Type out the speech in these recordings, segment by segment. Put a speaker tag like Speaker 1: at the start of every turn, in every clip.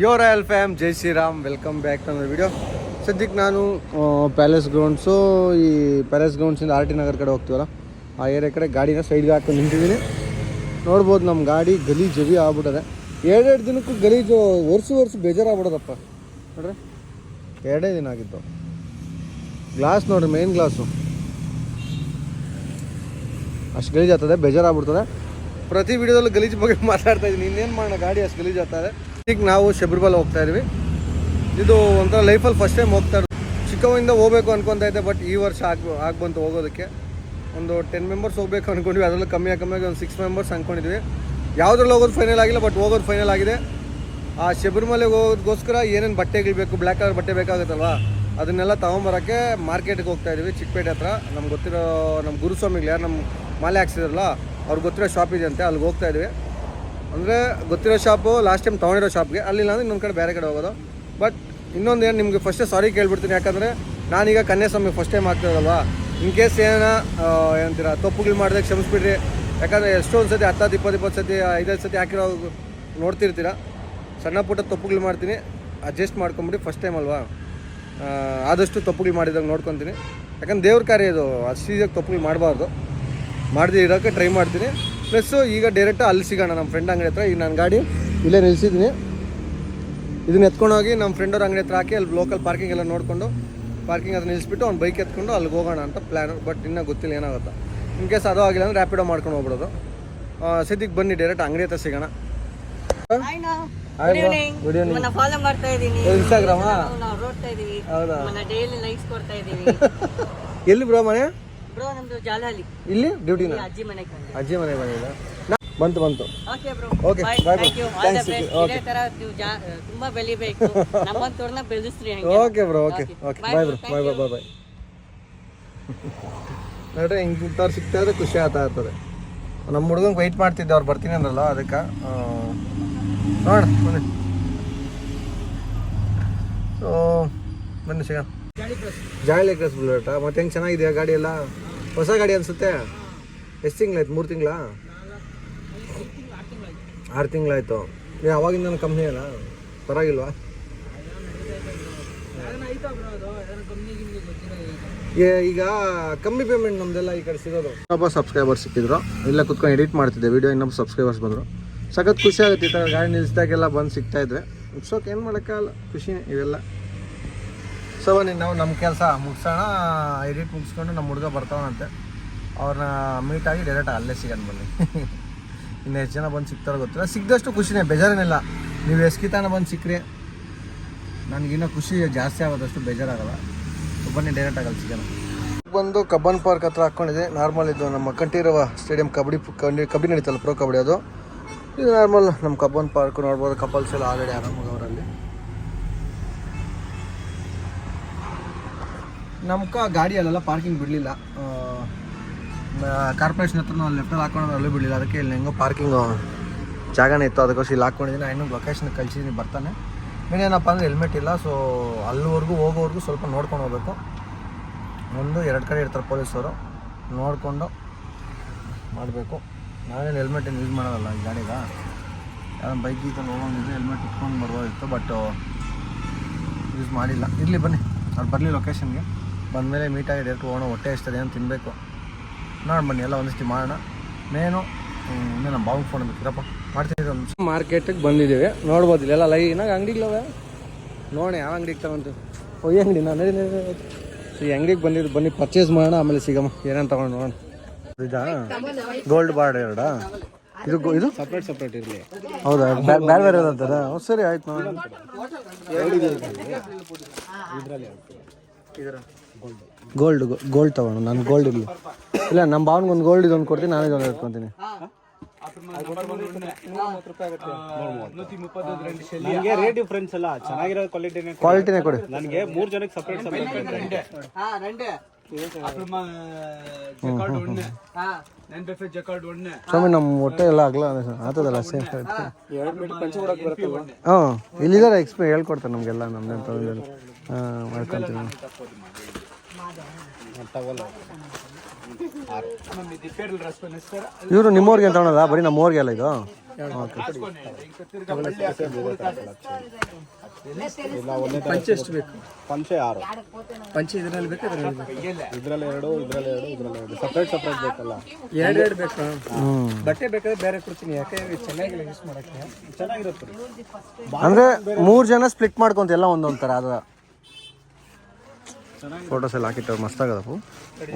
Speaker 1: ಯೋ all fam ಜೈ Shriram welcome back to ನನ್ನ video ಸದ್ಯಕ್ಕೆ ನಾನು ಪ್ಯಾಲೇಸ್ ಗ್ರೌಂಡ್ಸು ಈ ಪ್ಯಾಲೇಸ್ ಗ್ರೌಂಡ್ಸಿಂದ ಆರ್ ಟಿ ನಗರ್ ಕಡೆ ಹೋಗ್ತೀವಲ್ಲ, ಆ ಏರಿಯಾ ಕಡೆ ಗಾಡಿನ ಸೈಡ್ಗೆ ಹಾಕೊಂಡು ನಿಂತಿದ್ದೀನಿ. ನೋಡ್ಬೋದು ನಮ್ಮ ಗಾಡಿ ಗಲೀಜು ಜವಿ ಆಗ್ಬಿಟ್ಟದೆ ಎರಡೆರಡು ದಿನಕ್ಕೂ ಗಲೀಜು, ವರ್ಷ ವರ್ಷ ಬೇಜಾರಾಗ್ಬಿಡೋದಪ್ಪ. ನೋಡ್ರಿ, ಎರಡೇ ದಿನ ಆಗಿತ್ತು ಗ್ಲಾಸ್ ನೋಡ್ರಿ ಮೇನ್ ಗ್ಲಾಸು ಅಷ್ಟು ಗಲೀಜು ಆಗ್ತದೆ, ಬೇಜಾರಾಗ್ಬಿಡ್ತದೆ. ಪ್ರತಿ ವಿಡಿಯೋದಲ್ಲೂ ಗಲೀಜು ಬಗ್ಗೆ ಮಾತಾಡ್ತಾ ಇದ್ದೀನಿ. ಇನ್ನೇನು ಮಾಡೋಣ, ಗಾಡಿ ಅಷ್ಟು ಗಲೀಜು ಆಗ್ತದೆ ಈಗ ನಾವು ಶಬರಿಮಲ ಹೋಗ್ತಾ ಇದೀವಿ. ಇದು ಒಂಥರ ಲೈಫಲ್ಲಿ ಫಸ್ಟ್ ಟೈಮ್ ಹೋಗ್ತಾ ಇರೋದು. ಚಿಕ್ಕವಿಂದ ಹೋಗ್ಬೇಕು ಅನ್ಕೊತಾ ಇದ್ದೆ ಬಟ್ ಈ ವರ್ಷ ಆಗ್ ಆಗಿ ಬಂತು ಹೋಗೋದಕ್ಕೆ. ಒಂದು ಟೆನ್ ಮೆಂಬರ್ಸ್ ಹೋಗ್ಬೇಕು ಅನ್ಕೊಂಡ್ವಿ, ಅದರಲ್ಲೂ ಕಮ್ಮಿ, ಕಮ್ಮಿಯಾಗಿ ಒಂದು ಸಿಕ್ಸ್ ಮೆಂಬರ್ಸ್ ಅಂದ್ಕೊಂಡಿದ್ವಿ ಯಾವುದ್ರಲ್ಲಿ ಹೋಗೋದು ಫೈನಲ್ ಆಗಿಲ್ಲ ಬಟ್ ಹೋಗೋದು ಫೈನಲ್ ಆಗಿದೆ. ಆ ಶಬರಿಮಲೆಗೆ ಹೋಗೋದಕ್ಕೋಸ್ಕರ ಏನೇನು ಬಟ್ಟೆಗಳು ಬೇಕು ಬ್ಲ್ಯಾಕ್ ಕಲರ್ ಬಟ್ಟೆ ಬೇಕಾಗುತ್ತಲ್ವಾ, ಅದನ್ನೆಲ್ಲ ತೊಗೊಂಬರೋಕ್ಕೆ ಮಾರ್ಕೆಟ್ಗೆ ಹೋಗ್ತಾ ಇದೀವಿ, ಚಿಕ್ಕಪೇಟೆ ಹತ್ರ. ನಮ್ಗೆ ಗೊತ್ತಿರೋ ನಮ್ಮ ಗುರುಸ್ವಾಮಿಗಳು ಯಾರು ನಮ್ಮ ಮಾಲೆ ಹಾಕ್ಸಿದ್ರಲ್ಲ, ಅವ್ರಿಗೆ ಗೊತ್ತಿರೋ ಶಾಪ್ ಇದೆ ಅಂತೆ, ಅಲ್ಲಿಗೆ ಹೋಗ್ತಾ ಇದೀವಿ. ಅಂದರೆ ಗೊತ್ತಿರೋ ಶಾಪು ಲಾಸ್ಟ್ ಟೈಮ್ ತೊಗೊಂಡಿರೋ ಶಾಪ್ಗೆ. ಅಲ್ಲಿಲ್ಲ ಅಂದರೆ ಇನ್ನೊಂದು ಕಡೆ ಬೇರೆ ಕಡೆ ಹೋಗೋದು. ಬಟ್ ಇನ್ನೊಂದು ಏನು ನಿಮಗೆ ಫಸ್ಟೇ ಸಾರಿ ಕೇಳ್ಬಿಡ್ತೀನಿ. ಯಾಕಂದರೆ ನಾನೀಗ ಕನ್ಯಾಸ್ವಾಮಿ ಫಸ್ಟ್ ಟೈಮ್ ಆಗ್ತಿರೋದಲ್ವಾ? ಇನ್ ಕೇಸ್ ಏನೋ ಏನಂತೀರ ತಪ್ಪುಗಳು ಮಾಡಿದಾಗ ಕ್ಷಮಿಸ್ಬಿಡ್ರಿ. ಯಾಕಂದರೆ ಎಷ್ಟೊಂದು ಸತಿ ಹತ್ತತ್ತು, ಇಪ್ಪತ್ತು ಇಪ್ಪತ್ತು ಸತಿ ಐದೈದು ಸತಿ ಹಾಕಿರೋ ನೋಡ್ತಿರ್ತೀರ? ಸಣ್ಣ ಪುಟ್ಟ ತಪ್ಪುಗಳು ಮಾಡ್ತೀನಿ. ಅಡ್ಜಸ್ಟ್ ಮಾಡ್ಕೊಂಬಿಡಿ ಫಸ್ಟ್ ಟೈಮ್ ಅಲ್ವಾ? ಆದಷ್ಟು ತಪ್ಪುಗಳು ಮಾಡಿದಾಗ ನೋಡ್ಕೊತೀನಿ. ಯಾಕಂದ್ರೆ ದೇವ್ರ ಕಾರ್ಯ ಇದು. ಅಷ್ಟು ಈಸಿಯಾಗಿ ತಪ್ಪುಗಳು ಮಾಡಬಾರ್ದು. ಮಾಡದೆ ಇರೋಕ್ಕೆ ಟ್ರೈ ಮಾಡ್ತೀನಿ. ಪ್ಲಸ್ಸು ಈಗ ಡೈರೆಕ್ಟ್ ಅಲ್ಲಿ ಸಿಗೋಣ ನಮ್ಮ ಫ್ರೆಂಡ್ ಅಂಗಡಿ ಹತ್ರ. ಈಗ ನಾನು ಗಾಡಿ ಇಲ್ಲೇ ನಿಲ್ಲಿಸಿದ್ದೀನಿ ಇದನ್ನ ಎತ್ಕೊಂಡೋಗಿ ನಮ್ಮ ಫ್ರೆಂಡವ್ರ ಅಂಗಡಿ ಹತ್ರ ಹಾಕಿ ಅಲ್ಲಿ ಲೋಕಲ್ ಪಾರ್ಕಿಂಗ್ ಎಲ್ಲ ನೋಡಿಕೊಂಡು ಪಾರ್ಕಿಂಗ್ ಅದನ್ನ ನಿಲ್ಲಿಸ್ಬಿಟ್ಟು ಅವ್ನು ಬೈಕ್ ಎತ್ಕೊಂಡು ಅಲ್ಲಿಗೆ ಹೋಗೋಣ ಅಂತ ಪ್ಲ್ಯಾನ್ ಬಟ್ ಇನ್ನೂ ಗೊತ್ತಿಲ್ಲ ಏನಾಗುತ್ತೆ. ಇನ್ ಕೇಸ್ ಅದು ಆಗಿಲ್ಲ ಅಂದ್ರೆ ರ್ಯಾಪಿಡೋ ಮಾಡ್ಕೊಂಡು ಹೋಗ್ಬಿಡೋದು. ಸದ್ಯಕ್ಕೆ ಬನ್ನಿ ಡೈರೆಕ್ಟ್ ಅಂಗಡಿ ಹತ್ರ ಸಿಗೋಣ. ಇನ್ಸ್ಟಾಗ್ರಾಮ
Speaker 2: ಇದೀವಿ
Speaker 1: ಹೌದಾ? ಎಲ್ಲಿ ಬ್ರೋ ಮನೆ?
Speaker 2: ಬ್ರೋ ನಮ್ದು ಜಾಲಹಳ್ಳಿ.
Speaker 1: ಇಲ್ಲಿ ಡ್ಯೂಟಿನ?
Speaker 2: ಅಜ್ಜಿ ಮನೆಗೆ ಬಂದೆ.
Speaker 1: ಅಜ್ಜಿ ಮನೆ ಬಂದಿಲ್ಲ ಬಂತು ಬಂತು.
Speaker 2: Okay bro
Speaker 1: okay
Speaker 2: bye thank you all the best ಇದೇ ತರ ನೀವು ತುಂಬಾ ಬೆಳಿಬೇಕು. ನಮ್ಮಂತವ್ರನ್ನ ಬೆಳೆಸ್ರಿ ಹಂಗೆ.
Speaker 1: Okay bro okay okay bye bro bye bye bye bye ನೋಡ್ರಿ ಹಿಂಗಿಂಥವ್ರು ಸಿಗ್ತಾ ಇದ್ರೆ ಖುಷಿ ಆಗ್ತಾ ಇರ್ತದೆ. ನಮ್ಮ ಹುಡುಗಂಗೆ ವೆಯ್ಟ್ ಮಾಡ್ತಿದ್ದೆ ಅವ್ರು ಬರ್ತೀನಿ ಅಂದ್ರಲ್ಲ ಅದಕ್ಕೆ ನೋಡ ಬನ್ನಿ. ಸೊ ಬನ್ನಿ ಸಿಗೋಣ. ಜಾಳಿ ಕ್ರಸ್ ಬುಲೆಟಾ. ಮತ್ತೆ ಹೆಂಗೆ ಚೆನ್ನಾಗಿದೆಯಾ ಗಾಡಿ ಎಲ್ಲ? ಹೊಸ ಗಾಡಿ ಅನ್ಸುತ್ತೆ? ಎಷ್ಟು ತಿಂಗಳಾಯ್ತು? ಮೂರು ತಿಂಗಳ? ಆರು ತಿಂಗಳಾಯ್ತು. ಏ ಅವಾಗಿಂದ ಕಂಪ್ನಿ ಅಲ್ಲ? ಪರವಾಗಿಲ್ವಾ? ಈಗ ಕಮ್ಮಿ ಪೇಮೆಂಟ್ ನಮ್ದೆಲ್ಲ ಈ ಕಡೆ ಸಿಗೋದು. ಇನ್ನೊಬ್ಬ ಸಬ್ಸ್ಕ್ರೈಬರ್ ಸಿಕ್ಕಿದ್ರು. ಇಲ್ಲ ಕುತ್ಕೊಂಡು ಎಡಿಟ್ ಮಾಡ್ತಿದ್ದೆ ವಿಡಿಯೋ ಇನ್ನೊಬ್ಬ ಸಬ್ಸ್ಕ್ರೈಬರ್ಸ್ ಬಂದರು. ಸಖತ್ ಖುಷಿ ಆಗುತ್ತೆ ಈ ಥರ ಗಾಡಿ ನಿಲ್ಲಿಸಿದಾಗೆಲ್ಲ ಬಂದು ಸಿಗ್ತಾ ಇದ್ರೆ. ಉಪ್ಸೋಕೆ ಏನು ಮಾಡೋಕ್ಕಾಗಲ್ಲ. ಖುಷಿನೇ ಇವೆಲ್ಲ. ಸೊ ಬನ್ನಿ ನಾವು ನಮ್ಮ ಕೆಲಸ ಮುಗಿಸೋಣ ಎಡಿಟ್ ಮುಗಿಸ್ಕೊಂಡು ನಮ್ಮ ಹುಡುಗ ಬರ್ತಾವನಂತೆ ಅವ್ರನ್ನ ಮೀಟ್ ಆಗಿ ಡೈರೆಕ್ಟ್ ಅಲ್ಲೇ ಸಿಗೋಣ ಬನ್ನಿ. ಇನ್ನು ಎಷ್ಟು ಜನ ಬಂದು ಸಿಗ್ತಾರೋ ಗೊತ್ತಿಲ್ಲ. ಸಿಗ್ದಷ್ಟು ಖುಷಿನೇ, ಬೇಜಾರೇನಿಲ್ಲ. ನೀವು ಎಸ್ಕಿತಾನ ಬಂದು ಸಿಕ್ಕರೆ ನನಗಿನ್ನೂ ಖುಷಿ ಜಾಸ್ತಿ ಆಗೋದಷ್ಟು ಬೇಜಾರಾಗಲ್ಲ. ಸೊ ಬನ್ನಿ ಡೈರೆಕ್ಟ್ ಆಗಲ್ಲ ಸಿಗೋಣ. ಬಂದು ಕಬ್ಬನ್ ಪಾರ್ಕ್ ಹತ್ರ ಹಾಕ್ಕೊಂಡಿದೆ ನಾರ್ಮಲ್ ಇದು ನಮ್ಮ ಕಂಠೀರವ ಸ್ಟೇಡಿಯಂ ಕಬಡ್ಡಿ ಕಬಡ್ಡಿ ನಡೀತಲ್ಲ ಪ್ರೋ ಕಬಡ್ಡಿ ಅದು. ಇದು ನಾರ್ಮಲ್ ನಮ್ಮ ಕಬ್ಬನ್ ಪಾರ್ಕ್ ನೋಡ್ಬೋದು. ಕಪಲ್ಸ್ ಎಲ್ಲ ಆಲ್ರೆಡಿ ಆರಾಮಾಗಿ ಅವರಲ್ಲಿ ನಮ್ಗೆ ಗಾಡಿ ಅಲ್ಲೆಲ್ಲ ಪಾರ್ಕಿಂಗ್ ಬಿಡಲಿಲ್ಲ. ಕಾರ್ಪೊರೇಷನ್ ಹತ್ರ ಅಲ್ಲಿ ಲೆಫ್ಟಲ್ಲಿ ಹಾಕೊಂಡು ಅಲ್ಲೂ ಬಿಡಲಿಲ್ಲ. ಅದಕ್ಕೆ ಇಲ್ಲಿ ಹೆಂಗೋ ಪಾರ್ಕಿಂಗು ಜಾಗನೇ ಇತ್ತು. ಅದಕ್ಕೋಸ್ಕರ ಇಲ್ಲಿ ಹಾಕ್ಕೊಂಡಿದ್ದೀನಿ ಇನ್ನೊಂದು ಲೊಕೇಶನ್ ಕಳಿಸಿದ್ದೀನಿ ಬರ್ತಾನೆ. ಇನ್ನೇನಪ್ಪ ಅಂದರೆ ಹೆಲ್ಮೆಟ್ ಇಲ್ಲ. ಸೊ ಅಲ್ಲಿವರೆಗೂ ಹೋಗೋವರೆಗೂ ಸ್ವಲ್ಪ ನೋಡ್ಕೊಂಡು ಹೋಗ್ಬೇಕು. ಒಂದು, ಎರಡು ಕಡೆ ಇರ್ತಾರೆ ಪೊಲೀಸರು ನೋಡಿಕೊಂಡು ಮಾಡಬೇಕು. ನಾವೇನು ಹೆಲ್ಮೆಟ್ ಏನು ಯೂಸ್ ಮಾಡೋದಲ್ಲ ಈ ಗಾಡಿಗ? ಯಾರೋ ಬೈಕ್ ಗೀಕಲ್ಲಿ ಹೋಗೋಂಗಿದ್ರೆ ಹೆಲ್ಮೆಟ್ ಇಟ್ಕೊಂಡು ಬರ್ಬೋದಿತ್ತು ಬಟ್ ಯೂಸ್ ಮಾಡಿಲ್ಲ. ಇರಲಿ ಬನ್ನಿ. ಅವ್ರು ಬರಲಿ ಲೊಕೇಶನ್ಗೆ ಬಂದಮೇಲೆ ಮೀಟಾಗಿ ಡೈರೆಕ್ಟ್ ಹೋಗೋಣ ಹೊಟ್ಟೆ ಇಷ್ಟದೆ ಏನು ತಿನ್ನಬೇಕು ನೋಡಿ ಬನ್ನಿ ಎಲ್ಲ ಒಂದಿಷ್ಟು ಮಾಡೋಣ. ಮೇನು ಇನ್ನೂ ನಮ್ಮ ಬಾವು ಫೋನ್ ಬೇಕಿರಪ್ಪ ಮಾಡ್ತಿದ್ದೀವಿ ಒಂದು ಮಾರ್ಕೆಟಿಗೆ ಬಂದಿದ್ದೀವಿ. ನೋಡ್ಬೋದು ಇಲ್ಲೆಲ್ಲ ಲೈನಾಗ ಅಂಗಡಿಗಳವೆ ನೋಡಿ ಯಾವ ಅಂಗಡಿಗೆ ತಗೊಂತು ಓ ಅಂಗಡಿ ನಾನು ಈ ಅಂಗಡಿಗೆ ಬಂದಿದ್ದು ಬನ್ನಿ ಪರ್ಚೇಸ್ ಮಾಡೋಣ ಆಮೇಲೆ ಸಿಗಮ್ಮ. ಏನೇನು ತಗೊಂಡು ನೋಡೋಣ. ಇದಾ? ಗೋಲ್ಡ್ ಬಾರ್ಡ್ ಎರಡಾ? ಇದು ಇದು?
Speaker 3: ಸಪ್ರೇಟ್ ಸಪ್ರೇಟ್ ಇರಲಿ.
Speaker 1: ಹೌದಾ? ಬೇರೆ ಬೇರೆ ಇರೋದಂತದ ಹ್ಞೂ ಸರಿ ಆಯ್ತು ನೋಡಿ ಗೋಲ್ಡ್ ಗೋಲ್ಡ್ ತಗೊಂಡು ನಾನು ಗೋಲ್ಡ್ ಇರಲಿ ಇಲ್ಲ ನಮ್ಮ ಭಾವನಿಗೆ ಒಂದು ಗೋಲ್ಡ್ ಇದೊಂದು ಕೊಡ್ತೀನಿ ನಾನು ಇದೊಂದು ಇಟ್ಕೊತೀನಿ.
Speaker 3: ನನಗೆ ರೇಟ್ ಡಿಫರೆನ್ಸ್ ಅಲ್ಲ ಚೆನ್ನಾಗಿರೋ ಕ್ವಾಲಿಟಿನೇ
Speaker 1: ಕ್ವಾಲಿಟಿನೇ ಕೊಡಿ.
Speaker 3: ನನಗೆ ಮೂರು ಜನಕ್ಕೆ ಸಪ್ರೇಟ್ ಸಪ್ರೇಟ್
Speaker 2: ರಂಡೆ ಹಾ
Speaker 1: ಸ್ವಾಮಿ ನಮ್ಮ ಹೊಟ್ಟೆ ಎಲ್ಲ ಆಗಲ್ಲ ಆತದಲ್ಲ ಸೇಮ್ ಹಾಂ ಇಲ್ಲಿದ್ದಾರೆ ಎಕ್ಸ್ಪ್ಲೇ ಹೇಳ್ಕೊಡ್ತಾರೆ ನಮಗೆಲ್ಲ ನಮ್ದೇನು ತಗೊಂಡು ಹಾಂ ಮಾಡ್ಕೊತೀನಿ ಇವರು ನಿಮ್ಮವ್ರಿಗೆ ಅಂತ ತಗೊಳೋದಾ ಬರೀ ನಮ್ಮವ್ರಿಗೆ ಅಲ್ಲ ಇದು?
Speaker 3: ಪಂಚೆ ಎಷ್ಟು ಬೇಕು ಪಂಚೆ ಆರು.
Speaker 4: ಪಂಚೆ ಇದರಲ್ಲಿ ಬೇಕು ಇದರಲ್ಲಿ ಬೇಕು?
Speaker 3: ಇದ್ರಲ್ಲಿ ಎರಡು ಇದ್ರಲ್ಲಿ ಎರಡು ಇದ್ರಲ್ಲಿ ಎರಡು. ಸಪ್ರೇಟ್ ಸಪ್ರೇಟ್ ಬೇಕಲ್ಲ?
Speaker 4: ಎರಡು ಎರಡು ಬೇಕಾ? ಬಟ್ಟೆ ಬೇಕಾದ್ರೆ ಬೇರೆ ಕೊಡ್ತೀನಿ. ಯಾಕೆ ಇದು ಚೆನ್ನಾಗಿಲ್ಲ ಯೂಸ್ ಮಾಡೋಕ್ಕೆ?
Speaker 3: ಚೆನ್ನಾಗಿರುತ್ತೆ.
Speaker 1: ಅಂದರೆ ಮೂರು ಜನ ಸ್ಪ್ಲಿಟ್ ಮಾಡ್ಕೊಂತ ಎಲ್ಲ ಒಂದೊಂದು ಥರ ಅದ. ಫೋಟೋಸ್ ಎಲ್ಲ ಹಾಕಿಟ್ಟವ್ರು ಮಸ್ತಾಗದಪ್ಪು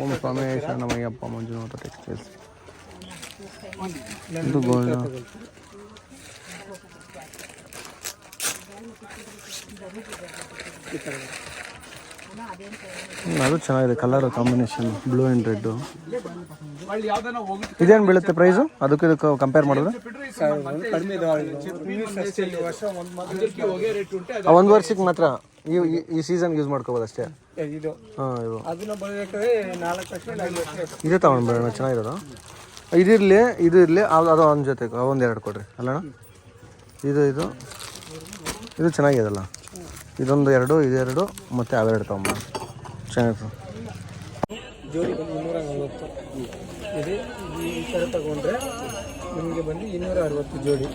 Speaker 1: ಓಂ ಸ್ವಾಮಿ ಶರಣಮಯ್ಯಪ್ಪ ಮಂಜುನಾಥ ಟೆಕ್ಸ್ಟೈಲ್ಸ್ ಇದು ಗೋಲ್ಡ್ ಅದು ಚೆನ್ನಾಗಿದೆ colour combination blue and red ಇದೇನು ಬೀಳುತ್ತೆ ಪ್ರೈಸು ಅದಕ್ಕೆ ಇದಕ್ಕೆ ಕಂಪೇರ್ ಮಾಡಿದ್ರೆ?
Speaker 4: ಒಂದು
Speaker 1: ವರ್ಷಕ್ಕೆ ಮಾತ್ರ. ಈ ಈ- ಸೀಸನ್ ಸೀಸನ್ಗೆ ಯೂಸ್ ಮಾಡ್ಕೋಬೋದು ಅಷ್ಟೇ.
Speaker 4: ಇದು.
Speaker 1: ಹಾಂ ಇದು.
Speaker 4: ವರ್ಷ
Speaker 1: ಇದೇ ತಗೊಂಡ್ಬೇಡ ಚೆನ್ನಾಗಿರೋದು ಇದಿರಲಿ ಇದು ಇರಲಿ ಅದು ಅದು ಒಂದು ಜೊತೆ ಒಂದು ಎರಡು ಕೊಡ್ರಿ ಅಲ್ಲಣ್ಣ? ಇದು ಇದು. ಇದು ಚೆನ್ನಾಗಿದೆಲ್ಲ ಇದೊಂದು ಎರಡು ಇದೆರಡು ಮತ್ತು ಅವೆರಡು ತಗೊಂಬ. ಚೆನ್ನಾಗಿ
Speaker 4: ಜೋಡಿ ಬಂದು ಇನ್ನೂರ ನಲ್ವತ್ತು ಇದೆ. ಈ ಥರ ತಗೊಂಡ್ರೆ ನಿಮಗೆ ಬಂದು ಇನ್ನೂರ ಅರವತ್ತು ಜೋಡಿ.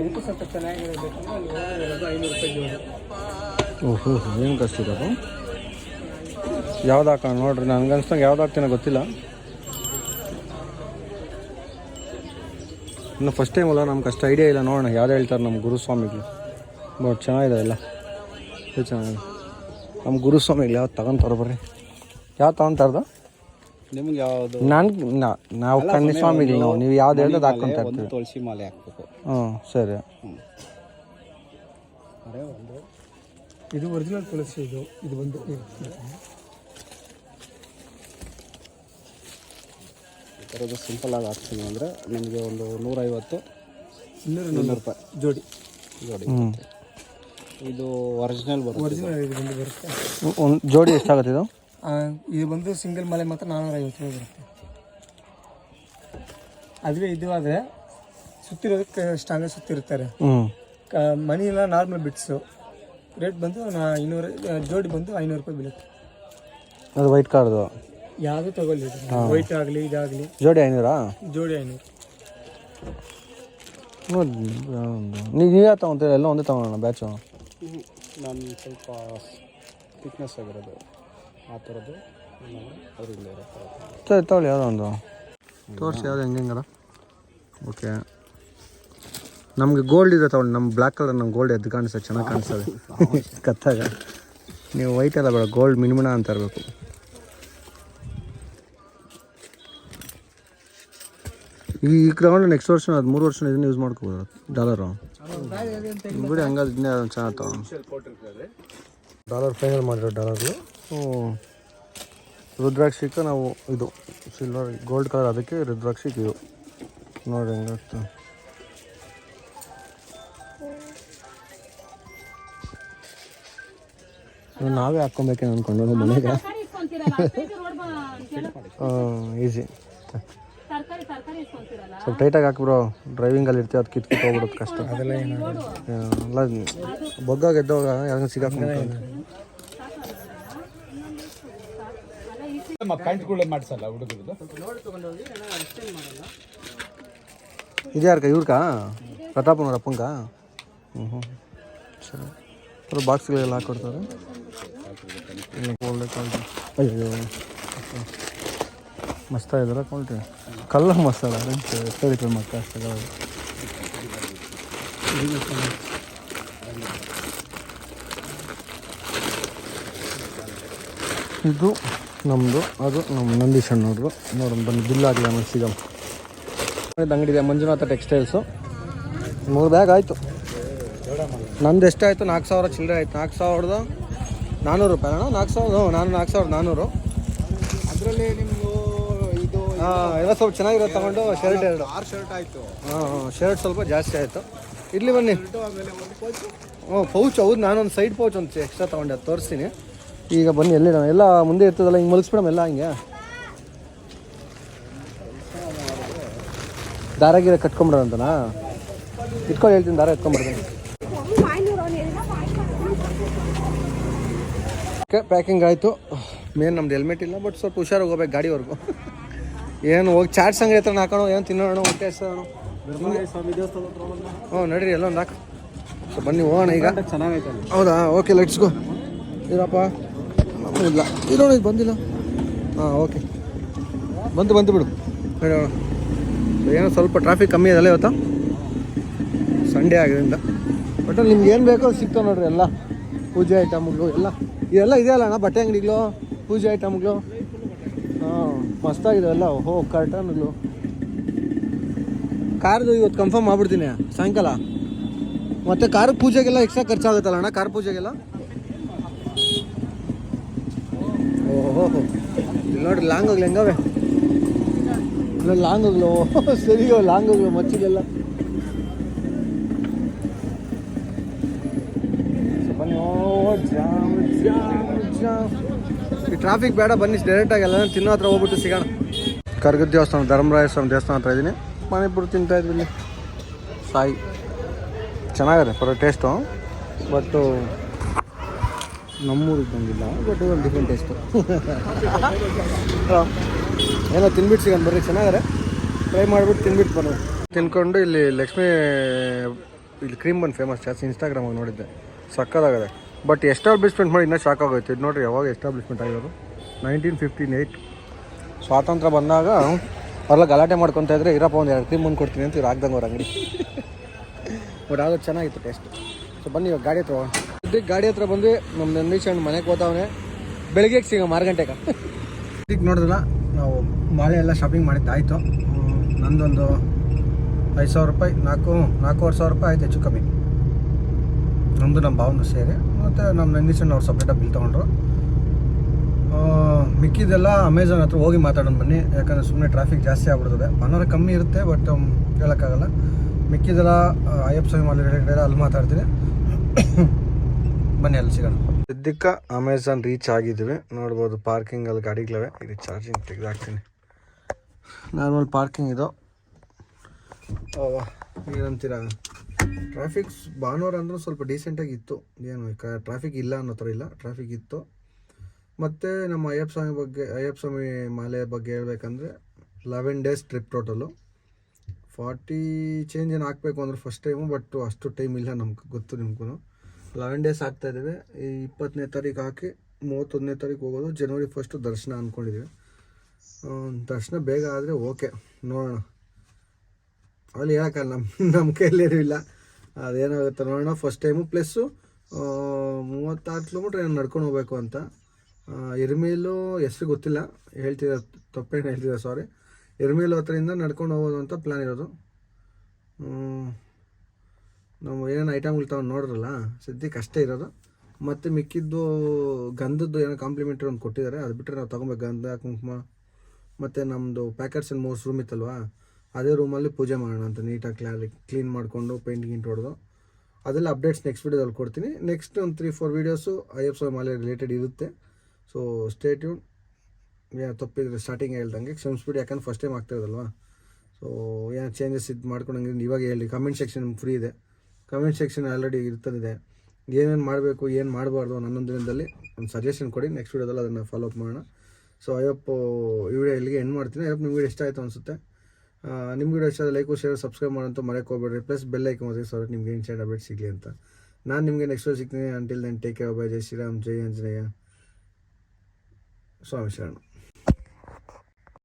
Speaker 4: ಇದಕ್ಕೂ ಸ್ವಲ್ಪ ಚೆನ್ನಾಗಿರಬೇಕಂದ್ರೆ ಐನೂರು ರೂಪಾಯಿ ಜೋಡಿ.
Speaker 1: ಓಹೋ ಏನು ಕಷ್ಟ ಯಾವ್ದು ಹಾಕೋಣ? ನೋಡ್ರಿ ನನಗೆ ಅನ್ಸ್ದಂಗೆ ಯಾವ್ದು ಹಾಕ್ತೀನೋ ಗೊತ್ತಿಲ್ಲ. ಇನ್ನು ಫಸ್ಟ್ ಟೈಮ್ ಅಲ್ಲ ನಮ್ಗೆ ಅಷ್ಟು ಐಡಿಯಾ ಇಲ್ಲ. ನೋಡೋಣ ಯಾವ್ದು ಹೇಳ್ತಾರೆ ನಮ್ಮ ಗುರುಸ್ವಾಮಿಗಳು. ಬಟ್ ಚೆನ್ನಾಗಿದೆ ಎಲ್ಲ. ಇದು ಚೆನ್ನಾಗಿದೆ ನಮ್ಮ ಗುರುಸ್ವಾಮಿಗಳು ಯಾವ್ದು ತಗೊಂತಾರ ಬರ್ರಿ. ಯಾವ್ದು ತಗೊಂತಾರ್ದು
Speaker 3: ನಿಮ್ಗೆ ಯಾವುದು?
Speaker 1: ನಾನು ನಾವು ಕಣ್ಣಿ ಸ್ವಾಮಿಗಳು ನಾವು. ನೀವು ಯಾವ್ದು ಹೇಳ್ದು ಅದು ಹಾಕ್ಕೊಂತ
Speaker 3: ಒಂದು
Speaker 1: ಇರ್ತೀವಿ
Speaker 3: ತುಳಸಿ ಮಾಲೆ ಹಾಕ್ಬೇಕು.
Speaker 1: ಹ್ಞೂ ಸರಿ.
Speaker 4: ಇದು ಒರಿಜಿನಲ್ ತುಳಸಿ ಇದು. ಇದು ಬಂದು
Speaker 3: ಈ ಥರದ್ದು ಸಿಂಪಲ್ ಆಗಿ ಹಾಕ್ತೀನಿ ಅಂದರೆ ನಿಮಗೆ ಒಂದು ನೂರೈವತ್ತು
Speaker 4: ಇನ್ನೂರ
Speaker 3: ಇನ್ನೂರು ರೂಪಾಯಿ.
Speaker 4: ಜೋಡಿ.
Speaker 3: ಜೋಡಿ.
Speaker 1: ಹ್ಞೂ
Speaker 3: ಇದು ಒರಿಜಿನಲ್ ಬರುತ್ತೆ
Speaker 4: ಒರಿಜಿನಲ್ ಇದು ಬಂದು ಬರುತ್ತೆ.
Speaker 1: ಒಂದು ಜೋಡಿ ಎಷ್ಟಾಗುತ್ತೆ ಇದು?
Speaker 4: ಆ, ಇದು ಬಂದು ಸಿಂಗಲ್ ಮಲೆ ಮಾತ್ರ ನಾನ್ನೂರ ಐವತ್ತು ರೂಪಾಯಿ ಬರುತ್ತೆ. ಅದುವೇ ಇದು ಆದರೆ ಸುತ್ತಿರೋದಕ್ಕೆ ಸ್ಟ್ಯಾಂಡರ್ಡ್ ಸುತ್ತಿರ್ತಾರೆ
Speaker 1: ಹ್ಞೂ
Speaker 4: ಕ ಮನಿ ಎಲ್ಲ ನಾರ್ಮಲ್ ಬಿಟ್ಸು ರೇಟ್ ಬಂದು ನಾ ಇನ್ನೂರು ಜೋಡಿ ಬಂದು ಐನೂರು ರೂಪಾಯಿ ಬೀಳುತ್ತೆ.
Speaker 1: ಅದು ವೈಟ್ ಕಾರ್ದು
Speaker 4: ಯಾವುದು ತಗೊಳ್ಳಿ ವೈಟ್ ಆಗಲಿ ಇದಾಗಲಿ.
Speaker 1: ಜೋಡಿ ಐನೂರಾ?
Speaker 4: ಜೋಡಿ ಐನೂರು.
Speaker 1: ನೀವು ನೀವೇ ತಗೊಂತೀರ? ಎಲ್ಲ ಒಂದೇ ತಗೊಳ್ಳೋಣ ಬ್ಯಾಚು
Speaker 3: ನಾನು ಸ್ವಲ್ಪ ಫಿಟ್ನೆಸ್ ಆಗಿರೋದು ಆ ಥರದ್ದು ಅದರಿಂದ ಇರುತ್ತೆ
Speaker 1: ಸರಿ ತಗೊಳ್ಳಿ ಯಾವುದೋ ಒಂದು. ತೋರಿಸಿ ಯಾವುದು ಹೆಂಗೆ ಹೆಂಗಲ್ಲ ಓಕೆ ನಮಗೆ ಗೋಲ್ಡ್ ಇದೆ ತಗೊಳ್ಳಿ. ನಮ್ಮ ಬ್ಲ್ಯಾಕ್ ಕಲರ್ ನಮ್ಮ ಗೋಲ್ಡ್ ಎದ್ದು ಕಾಣಿಸ್ತದೆ ಚೆನ್ನಾಗಿ ಕಾಣಿಸ್ತದೆ. ಕತ್ತಾಗ. ನೀವು ವೈಟ್ ಎಲ್ಲ ಬೇಡ ಗೋಲ್ಡ್ ಮಿನಿಮಣ ಅಂತ ಇರಬೇಕು. ಈ ಈ ತಗೊಂಡು ನೆಕ್ಸ್ಟ್ ವರ್ಷ ಅದು ಮೂರು ವರ್ಷ ಇದನ್ನ ಯೂಸ್ ಮಾಡ್ಕೋಬೋದು. ಡಾಲರು. ಬಿಡಿ ಹಂಗಾದ್ರೆ ಇದನ್ನೇ ಅದೊಂದು ಚೆನ್ನಾಗಿ ತಗೊಂಡು ಡಾಲರ್ ಫೈನಲ್ ಮಾಡಿರೋ ಡಾಲರ್ಗಳು. ರುದ್ರಾಕ್ಷಿಕ ನಾವು ಇದು ಸಿಲ್ವರ್ ಗೋಲ್ಡ್ ಕಲರ್ ಅದಕ್ಕೆ ರುದ್ರಾಕ್ಷಿಕ್ ಇದು. ನೋಡಿ ಹೆಂಗಾಗ್ತದೆ ನಾವೇ ಹಾಕ್ಕೊಬೇಕೇನು ಅಂದ್ಕೊಂಡು ಮನೆಗೆ. ಈಸಿ ಸ್ವಲ್ಪ ಟೈಟಾಗಿ ಹಾಕ್ಬಿಡು ಡ್ರೈವಿಂಗಲ್ಲಿ ಇರ್ತೀವಿ ಅದು ಕಿತ್ ಕಿತ್ ಹೋಗ್ಬಿಡೋದು ಕಷ್ಟ. ಅದೆಲ್ಲ ಎಲ್ಲ ಬಗ್ಗಾಗ ಎದ್ದವಾಗ ಯಾರು ಸಿಗಾಕೊಂಡು
Speaker 3: ಇದ್ಯಾರ ಮಾಡಿಸಲ್ಲ ಹುಡುಗರದು?
Speaker 1: ಇದ್ಯಾರ್ಕ ಇವ್ರಕ? ಪ್ರತಾಪನವ್ರ ಅಪ್ಪಂಗ ಹ್ಞೂ ಹ್ಞೂ ಸರಿ. ಬಾಕ್ಸ್ಗಳೆಲ್ಲ ಹಾಕ್ಕೊಡ್ತಾರೆ ಇಲ್ಲ, ಒಳ್ಳೆ ಕ್ವಾಲಿಟಿ ಅಯ್ಯೋ ಮಸ್ತ ಇದ್ರ ಕ್ವಾಲಿಟಿ ಕಲ್ಲ ಮಸಾಲ ಎತ್ತಡಿಕೆ ಮತ್ತೆ ಅಷ್ಟೇ ಇದು ನಮ್ಮದು ಅದು ನಮ್ಮ ನಂದೀಶ್ ಅಣ್ಣವ್ರದ್ದು ನೋಡೋಣ ಬಂದು ಬಿಲ್ ಆಗಲಿ ಆಮೇಲೆ ಸಿಗಮ್ ಇದು ಅಂಗಡಿ ಇದೆ ಮಂಜುನಾಥ ಟೆಕ್ಸ್ಟೈಲ್ಸು ಮೂರು ಬ್ಯಾಗ್ ಆಯಿತು. ನಂದು ಎಷ್ಟಾಯಿತು ನಾಲ್ಕು ಸಾವಿರ ಚಿಲ್ಲರೆ ಆಯಿತು. ನಾಲ್ಕು ಸಾವಿರದ ನಾನ್ನೂರು ರೂಪಾಯಿ ಅಣ್ಣ. ನಾಲ್ಕು ಸಾವಿರದ ಹ್ಞೂ, ನಾನು ನಾಲ್ಕು ಸಾವಿರದ ನಾನ್ನೂರು
Speaker 3: ಅದರಲ್ಲಿ
Speaker 1: ಹಾಂ ಎಲ್ಲ ಸ್ವಲ್ಪ ಚೆನ್ನಾಗಿರೋದು ತಗೊಂಡು ಶರ್ಟ್ ಎರಡು.
Speaker 3: ಆರು ಶರ್ಟ್ ಆಯಿತು.
Speaker 1: ಹಾಂ ಶರ್ಟ್ ಸ್ವಲ್ಪ ಜಾಸ್ತಿ ಆಯಿತು. ಇಲ್ಲಿ ಬನ್ನಿ. ಹ್ಞೂ ಪೌಚ್ ಹೌದು ನಾನೊಂದು ಸೈಡ್ ಪೌಚ್ ಒಂದು ಎಕ್ಸ್ಟ್ರಾ ತೊಗೊಂಡೆ ಅದು ತೋರಿಸ್ತೀನಿ. ಈಗ ಬನ್ನಿ ಎಲ್ಲಿ ಎಲ್ಲ ಮುಂದೆ ಇರ್ತದಲ್ಲ ಹಿಂಗೆ ಮಲಗಿಸ್ಬಿಡಮ್ ಎಲ್ಲ ಹಿಂಗೆ. ದಾರ ಗೀರ ಕಟ್ಕೊಂಬಿಡೋದಂತನಾ ಇಟ್ಕೊಂಡು ಹೇಳ್ತೀನಿ ದಾರ ಎತ್ಕೊಂಬಿಡ್ತೀನಿ ಓಕೆ ಪ್ಯಾಕಿಂಗ್ ಆಯಿತು. ಮೇನ್ ನಮ್ದು ಹೆಲ್ಮೆಟ್ ಇಲ್ಲ ಬಟ್ ಸ್ವಲ್ಪ ಹುಷಾರಾಗಿ ಹೋಗ್ಬೇಕು ಗಾಡಿವರೆಗೂ. ಏನು ಹೋಗಿ ಚಾಟ್ಸ್ ಅಂಗಡಿ ಹತ್ರ ಹಾಕೋಣ ಏನು ತಿನ್ನೋಣ ಹೊಟ್ಟೆ
Speaker 3: ಸ್ವಾಮಿ ದೇವಸ್ಥಾನ
Speaker 1: ಹ್ಞೂ ನಡೀರಿ ಎಲ್ಲ ಒಂದು ಹಾಕು. ಸೊ ಬನ್ನಿ ಹೋಗೋಣ ಈಗ.
Speaker 3: ಚೆನ್ನಾಗೈತೆ.
Speaker 1: ಹೌದಾ? ಓಕೆ ಲೆಟ್ಸ್ ಗೋ ಇರಪ್ಪ. ಇಲ್ಲ ಇರೋಣ ಇದು ಬಂದಿಲ್ಲ. ಹಾಂ ಓಕೆ. ಬಂತು ಬಂತು ಬಿಡು. ನಡೆಯೋಣ ಏನೋ ಸ್ವಲ್ಪ ಟ್ರಾಫಿಕ್ ಕಮ್ಮಿ ಇದೆಲ್ಲ ಇವತ್ತು. ಸಂಡೇ ಆಗಿದ್ದರಿಂದ ಬಟ್ ನಿಮ್ಗೆ ಏನು ಬೇಕೋ ಸಿಗ್ತಾವೆ ನೋಡ್ರಿ ಎಲ್ಲ. ಪೂಜೆ ಐಟಮ್ಗಳು ಎಲ್ಲ. ಇದೆಲ್ಲ ಇದೆಯಲ್ಲ ಅಣ್ಣ ಬಟ್ಟೆ ಅಂಗಡಿಗಳು ಪೂಜೆ ಐಟಮ್ಗಳು ಹಾಂ ಮಸ್ತಾಗಿದೆ ಅಲ್ಲ. ಓಹೋ ಕರ್ಟನ್ಗಳು ಕಾರ್ದು ಇವತ್ತು ಕನ್ಫರ್ಮ್ ಮಾಡ್ಬಿಡ್ತೀನಿ ಸಾಯಂಕಾಲ. ಮತ್ತೆ ಕಾರ್ ಪೂಜೆಗೆಲ್ಲ ಎಕ್ಸ್ಟ್ರಾ ಖರ್ಚಾಗುತ್ತಲ್ಲ ಅಣ್ಣ, ಕಾರ್ ಪೂಜೆಗೆಲ್ಲ? ಓಹೋ ನೋಡ್ರಿ, ಲಾಂಗ್ ಹೋಗ್ಲಿ, ಹೆಂಗವೆ? ಲಾಂಗ್ ಹೋಗ್ಲು. ಸರಿ ಲಾಂಗ್ ಹೋಗ್ಲು, ಮಚ್ಚಿಗೆಲ್ಲ. ಟ್ರಾಫಿಕ್ ಬೇಡ, ಬನ್ನಿ ಡೈರೆಕ್ಟಾಗಿ ಎಲ್ಲ ತಿನ್ನೋ ಹತ್ರ ಹೋಗ್ಬಿಟ್ಟು ಸಿಗೋಣ. ಕರ್ಗದ ದೇವಸ್ಥಾನ ಧರ್ಮರಾಯ ಸ್ವಾಮಿ ದೇವಸ್ಥಾನ ಹತ್ರ ಇದ್ದೀನಿ ಮಣಿಪುರ ತಿಂತಾ ಇದ್ವಿ ಸಾಯಿ. ಚೆನ್ನಾಗಿದೆ, ಪರ ಟೇಸ್ಟು ಬಟ್ಟು ನಮ್ಮೂರಿಗೆ ಬಂದಿಲ್ಲ ಬಟ್ ಒಂದು ಡಿಫ್ರೆಂಟ್ ಟೇಸ್ಟು ಏನೋ ತಿನ್ಬಿಟ್ಟು ಸಿಗೋಣ, ಬರ್ರಿ. ಚೆನ್ನಾಗಿದೆ. ಟ್ರೈ ಮಾಡಿಬಿಟ್ಟು ತಿನ್ಬಿಟ್ಟು ಬರೋದು ತಿನ್ಕೊಂಡು ಇಲ್ಲಿ ಲಕ್ಷ್ಮೀ, ಇಲ್ಲಿ ಕ್ರೀಮ್ ಬನ್ ಫೇಮಸ್ ಜಾಸ್ತಿ ಇನ್ಸ್ಟಾಗ್ರಾಮಾಗಿ ನೋಡಿದ್ದೆ. ಸಕ್ಕದಾಗಿದೆ ಬಟ್ ಎಸ್ಟಾಬ್ಲಿಷ್ಮೆಂಟ್ ಮಾಡಿ ಇನ್ನೂ ಶಾಕ್ ಆಗೋಯ್ತು ಇದು ನೋಡ್ರಿ ಯಾವಾಗ ಎಸ್ಟಾಬ್ಲಿಷ್ಮೆಂಟ್ ಆಗಿರೋದು. ನೈನ್ಟೀನ್ ಫಿಫ್ಟೀನ್ ಏಯ್ಟ್ ಸ್ವಾತಂತ್ರ್ಯ ಬಂದಾಗ ಅವ್ರಲ್ಲ ಗಲಾಟೆ ಮಾಡ್ಕೊತ ಇದ್ರೆ, ಇರಪ್ಪ, ಒಂದು ಎರಡು ಕ್ರೀಮ್ ಮುಂದೆ ಕೊಡ್ತೀನಿ ಅಂತ ಇವ್ರು ಹಾಕ್ದಂಗೆ ಅವ್ರ ಅಂಗಡಿ. ಬಟ್ ಅದು ಚೆನ್ನಾಗಿತ್ತು ಟೇಸ್ಟ್ ಸೊ ಬನ್ನಿ ಇವಾಗ ಗಾಡಿ ಹತ್ರ ಹೋಗೋಣ. ಗಾಡಿ ಹತ್ರ ಬಂದು ನಮ್ಮ ನಂದೀಶ್ ಮನೆಗೆ ಹೋಗ್ತಾವನೆ ಬೆಳಗ್ಗೆ ಸಿಗ ಮಾರು ಗಂಟೆಗೆ ಇದಕ್ಕೆ ನೋಡಿದ್ರಲ್ಲ, ನಾವು ಮಾಲೆ ಎಲ್ಲ ಶಾಪಿಂಗ್ ಮಾಡಿದ್ದಾಯಿತು ನಂದೊಂದು ಐದು ಸಾವಿರ ರೂಪಾಯಿ, ನಾಲ್ಕು, ನಾಲ್ಕೂವರೆ ಸಾವಿರ ರೂಪಾಯಿ ಆಯ್ತು ಹೆಚ್ಚು ಕಮ್ಮಿ. ನಮ್ಮದು ನಮ್ಮ ಭಾವನ ಸೇರಿ ಮತ್ತು ನಮ್ಮ ನಂದೀಶನ್ ಅವ್ರು ಸಪ್ರೇಟಾಗಿ ಬಿಲ್ ತೊಗೊಂಡ್ರು. ಮಿಕ್ಕಿದೆಲ್ಲ ಅಮೆಝಾನ್ ಹತ್ರ ಹೋಗಿ ಮಾತಾಡೋಣ ಬನ್ನಿ ಯಾಕಂದರೆ ಸುಮ್ಮನೆ ಟ್ರಾಫಿಕ್ ಜಾಸ್ತಿ ಆಗ್ಬಿಡ್ತದೆ. ಮನೋರ ಕಮ್ಮಿ ಇರುತ್ತೆ ಬಟ್ ಹೇಳೋಕ್ಕಾಗಲ್ಲ. ಮಿಕ್ಕಿದೆಲ್ಲ ಐಎಫ್ ಅಯ್ಯಪ್ಪ ಸ್ವಾಮಿ ಮಾಲೆ ರಿಲೇಟೆಡ್ ಅಲ್ಲಿ ಮಾತಾಡ್ತೀನಿ. ಬನ್ನಿ ಅಲ್ಲಿ ಸಿಗೋಣ. ಸದ್ಯಕ್ಕೆ ಅಮೆಝಾನ್ ರೀಚ್ ಆಗಿದ್ದೀವಿ ನೋಡ್ಬೋದು ಪಾರ್ಕಿಂಗಲ್ಲಿ ಗಾಡಿಗಳವೆ. ಇದು ಚಾರ್ಜಿಂಗ್ ತೆಗೆದಾಕ್ತೀನಿ ನಾರ್ಮಲ್ ಪಾರ್ಕಿಂಗ್ ಇದು. ಏನಂತೀರ ಟ್ರಾಫಿಕ್ ಭಾನುವಾರ ಅಂದರೂ ಸ್ವಲ್ಪ ಡೀಸೆಂಟಾಗಿ ಇತ್ತು. ಏನು ಟ್ರಾಫಿಕ್ ಇಲ್ಲ ಅನ್ನೋ ಥರ ಇಲ್ಲ. ಟ್ರಾಫಿಕ್ ಇತ್ತು. ಮತ್ತು ನಮ್ಮ ಅಯ್ಯಪ್ಪ ಸ್ವಾಮಿ ಬಗ್ಗೆ ಅಯ್ಯಪ್ಪ ಸ್ವಾಮಿ ಮಾಲೆ ಬಗ್ಗೆ ಹೇಳ್ಬೇಕಂದ್ರೆ eleven days trip total forty change ಏನು ಹಾಕಬೇಕು ಅಂದ್ರೆ ಫಸ್ಟ್ ಟೈಮು ಬಟ್ ಅಷ್ಟು ಟೈಮ್ ಇಲ್ಲ ನಮ್ಗೆ, ಗೊತ್ತು ನಿಮ್ಗೂ ಲೆವೆನ್ ಡೇಸ್ ಆಗ್ತಾ ಇದ್ದೀವಿ ಈ ಇಪ್ಪತ್ತನೇ ತಾರೀಕು ಹಾಕಿ ಮೂವತ್ತೊಂದನೇ ತಾರೀಕು ಹೋಗೋದು. ಜನವರಿ ಫಸ್ಟು ದರ್ಶನ ಅಂದ್ಕೊಂಡಿದ್ದೀವಿ ದರ್ಶನ ಬೇಗ ಆದರೆ ಓಕೆ ನೋಡೋಣ. ಅಲ್ಲಿ ಹೇಳೋಕ್ಕಲ್ಲ ನಮ್ಮ ನಮ್ಮ ಕೈಯಲ್ಲಿ ಇಲ್ಲ. ಅದೇನಾಗುತ್ತೆ ನೋಡೋಣ. ಫಸ್ಟ್ ಟೈಮು ಪ್ಲಸ್ಸು ಮೂವತ್ತಾರು ಕಿಲೋಮೀಟ್ರ್ ಏನು ನಡ್ಕೊಂಡು ಹೋಗ್ಬೇಕು ಅಂತ. ಇರ್ಮೇಲು ಹೆಸ್ರು ಗೊತ್ತಿಲ್ಲ. ಹೇಳ್ತಿರೋ ತಪ್ಪೇನು ಹೇಳ್ತಿರೋ ಸಾರಿ ಇರ್ಮೇಲು ಹತ್ರದಿಂದ ನಡ್ಕೊಂಡು ಹೋಗೋದು ಅಂತ ಪ್ಲ್ಯಾನ್ ಇರೋದು. ನಾವು ಏನೇನು ಐಟಮ್ಗಳು ತಗೊಂಡು ನೋಡ್ರಲ್ಲ ಸದ್ಯಕ್ಕೆ ಅಷ್ಟೇ ಇರೋದು. ಮತ್ತು ಮಿಕ್ಕಿದ್ದು, ಗಂಧದ್ದು ಏನೋ ಕಾಂಪ್ಲಿಮೆಂಟ್ರಿ ಒಂದು ಕೊಟ್ಟಿದ್ದಾರೆ. ಅದು ಬಿಟ್ಟರೆ ನಾವು ತೊಗೊಬೇಕು ಗಂಧ, ಕುಂಕುಮ, ಮತ್ತು ನಮ್ಮದು ಪ್ಯಾಕೆಟ್ಸ್ ಆ್ಯಂಡ್ ಮೋರ್ಸ್ ರೂಮ್ ಇತ್ತಲ್ವಾ? ಅದೇ ರೂಮಲ್ಲಿ ಪೂಜೆ ಮಾಡೋಣ ಅಂತ ನೀಟಾಗಿ ಕ್ಲಾರಿ ಕ್ಲೀನ್ ಮಾಡಿಕೊಂಡು ಪೇಂಟ್ ಗಿಂಟ್ ಹೊಡೆದು. ಅದೆಲ್ಲ ಅಪ್ಡೇಟ್ಸ್ ನೆಕ್ಸ್ಟ್ ವೀಡಿಯೋದಲ್ಲಿ ಕೊಡ್ತೀನಿ. ನೆಕ್ಸ್ಟ್ ಒಂದು three four videos I F so ಮಾಲೆ ರಿಲೇಟೆಡ್ ಇರುತ್ತೆ ಸೊ ಟ್ಯೂನ್ ತಪ್ಪಿದ್ರೆ ಸ್ಟಾರ್ಟಿಂಗ್ ಹೇಳ್ದಂಗೆ ಕ್ಷಮಿಸ್ಬಿಡಿ, ಯಾಕಂದ್ರೆ ಫಸ್ಟ್ ಟೈಮ್ ಆಗ್ತಾಯಿರೋದಲ್ವಾ ಸೊ ಏನೋ ಚೇಂಜಸ್ ಇದು ಮಾಡ್ಕೊಂಡಂಗೆ ಇವಾಗ ಹೇಳಿ ಕಮೆಂಟ್ ಸೆಕ್ಷನ್ ಫ್ರೀ ಇದೆ. ಕಮೆಂಟ್ ಸೆಕ್ಷನ್ ಆಲ್ರೆಡಿ ಇರ್ತದೆ. ಏನೇನು ಮಾಡಬೇಕು, ಏನು ಮಾಡಬಾರ್ದು ನನ್ನೊಂದು ದಿನದಲ್ಲಿ ಒಂದು ಸಜೆಷನ್ ಕೊಡಿ. ನೆಕ್ಸ್ಟ್ ವೀಡಿಯೋದಲ್ಲಿ ಅದನ್ನು ಫಾಲೋ ಅಪ್ ಮಾಡೋಣ. ಸೊ ಅಯ್ಯಪ್ಪ, ಈ ವಿಡಿಯೋ ಇಲ್ಲಿಗೆ ಎಂಡ್ ಮಾಡ್ತೀನಿ. ಅಯ್ಯಪ್ಪ, ನಿಮ್ಗೆ ವಿಡಿಯೋ ಇಷ್ಟ ಆಯಿತು ಅನಿಸುತ್ತೆ? ನಿಮ್ಮ ವಿಡಿಯೋ ಇಷ್ಟ ಲೈಕು ಶೇರ್ ಸಬ್ಸ್ಕ್ರೈಬ್ ಮಾಡೋಂತ ಮರೆಯೋಕೆ ಹೋಗ್ಬೇಡ್ರಿ ಪ್ಲಸ್ ಬೆಲ್ ಲೈಕ್ ಮಾಡಿ ಸರ್ ನಿಮಗೆ ಇನ್ಸೈಡ್ ಅಪ್ಡೇಟ್ ಸಿಗಲಿ ಅಂತ. ನಾನು ನಿಮಗೆ ನೆಕ್ಸ್ಟ್ ಸಿಗ್ತೀನಿ. Until then take care bye ಜೈ ಶ್ರೀರಾಮ್, ಜೈ ಆಂಜನೇಯ. ಸ್ವಾಮಿ ಶರಣ.